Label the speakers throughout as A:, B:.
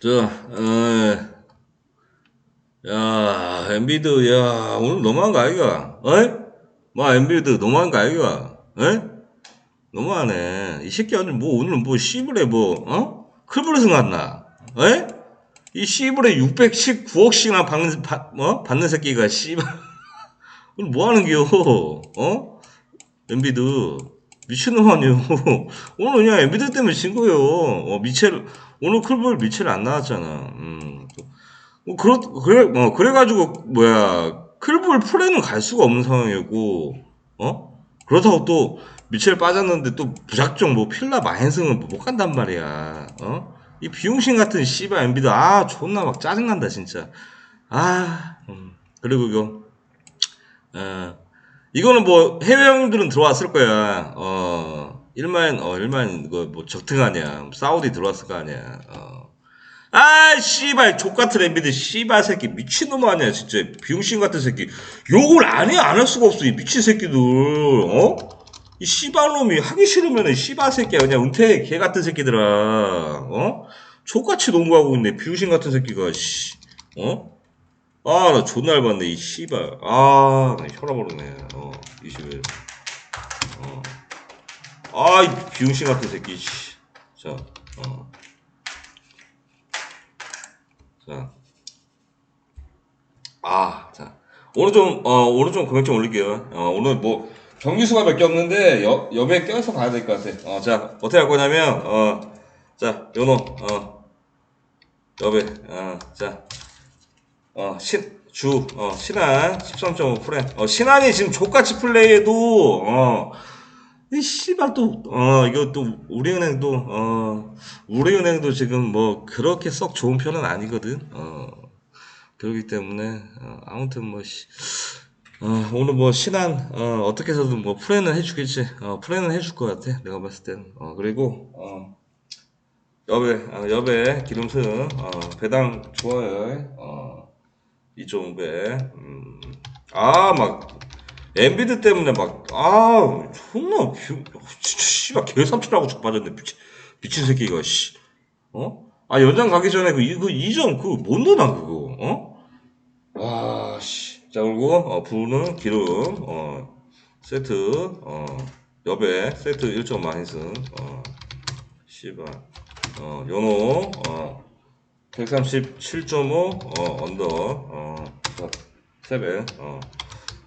A: 자, 어, 야, 엔비드, 야, 오늘 너무한 거 아이가? 어이? 뭐, 엔비드 너무한 거 아이가? 에? 너무하네. 이 새끼 오늘 뭐, 오늘 뭐, 씨불에 뭐, 어? 클브레스 갔나? 에? 이 씨불에 619억씩이나 받는, 받, 어? 받는 새끼가, 씨발. 오늘 뭐 하는 기요? 어? 엔비드. 미친놈 아니요. 오늘 그냥 엔비드 때문에 진 거예요. 어, 미첼, 오늘 클볼 미첼 안 나왔잖아. 음. 뭐, 그렇, 그래, 뭐, 그래가지고, 뭐야, 클볼 플레이는 갈 수가 없는 상황이고, 어? 그렇다고 또, 미첼 빠졌는데 또 무작정 뭐 필라 마헨승은 못 간단 말이야. 어? 이 비용신 같은 씨발 엔비드, 아, 존나 막 짜증난다, 진짜. 아, 음. 그리고 이거, 어, 이거는 뭐 해외 형들은 들어왔을 거야. 어, 일만 어 일만 이거 뭐 적등 아니야. 사우디 들어왔을 거 아니야. 어. 아 씨발 족같은 엠비드 씨발 새끼 미친놈 아니야 진짜 비용신 같은 새끼 욕을 안 해 안 할 수가 없어 이 미친 새끼들 어? 이 씨발놈이 하기 싫으면은 씨발 새끼야 그냥 은퇴 개 같은 새끼들아 어? 족같이 농구하고 있네 비용신 같은 새끼가 씨 어? 아, 나 존나 얇았네, 이 씨발. 아, 나 혈압 오르네. 어, 21. 어. 아, 이 비용신 같은 새끼, 씨. 자, 어. 자. 아, 자. 오늘 좀, 어, 오늘 좀 금액 좀 올릴게요. 어, 오늘 뭐, 경기 수가 몇 개 없는데, 여, 여배 껴서 가야 될 것 같아. 어, 자, 어떻게 할 거냐면, 어, 자, 요노, 어, 여배, 어, 자. 어, 신, 주, 어, 신한 13.5 프레임. 어, 신한이 지금 족같이 플레이해도, 어, 이 씨발 또, 어, 이거 또, 우리은행도, 어, 우리은행도 지금 뭐, 그렇게 썩 좋은 편은 아니거든. 어, 그렇기 때문에, 어, 아무튼 뭐, 씨, 어, 오늘 뭐, 신한, 어, 어떻게 해서든 뭐, 플레이는 해주겠지. 어, 플레이는 해줄 것 같아. 내가 봤을 땐. 어, 그리고, 어, 여배, 어, 여배, 기름승, 어, 배당 좋아요. 어, 2.5배. 음. 아, 막, 엔비드 때문에 막, 아, 존나, 비, 진짜, 씨발, 개삼치라고 자빠졌네. 미친, 미친 새끼가, 씨. 어? 아, 연장 가기 전에 그, 이- 그, 이점, 그거 못 넣나, 그거, 어? 와, 씨. 자, 그리고, 어, 부는 기름, 어, 세트, 어, 여배, 세트 1점 마이승, 어, 씨발, 어, 연호, 어, 137.5 어, 언더 어, 자, 세배 어.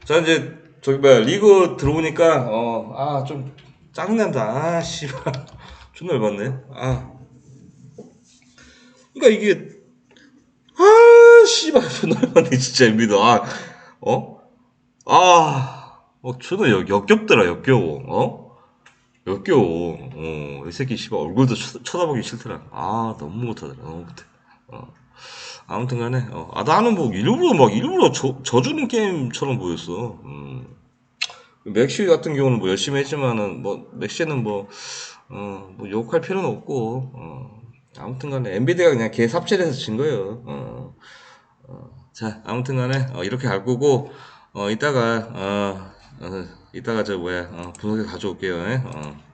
A: 자 이제 저기 뭐야 리그 들어오니까 어 아 좀 짜증난다. 아 씨발. 존나 열받네. 아. 그러니까 이게 아 씨발. 존나 열받네 진짜. 엠비도 아어? 아, 어, 존나 역, 역겹더라, 역겨워, 어? 역겨워, 어, 이 새끼, 씨발, 얼굴도 쳐, 쳐다보기 싫더라. 아, 너무 못하더라, 너무 못해. 어. 아무튼 간에, 어, 아, 나는 뭐, 일부러 막, 일부러 져, 져주는 게임처럼 보였어. 음. 맥시 같은 경우는 뭐, 열심히 했지만은, 뭐, 맥시는 뭐, 어, 뭐, 욕할 필요는 없고, 어. 아무튼 간에, 엔비디가 그냥 개 삽질해서 진 거예요. 어. 어. 자, 아무튼 간에, 어, 이렇게 갈 거고, 어, 이따가, 어, 어, 이따가 저, 뭐야, 어, 분석해 가져올게요. 예? 어.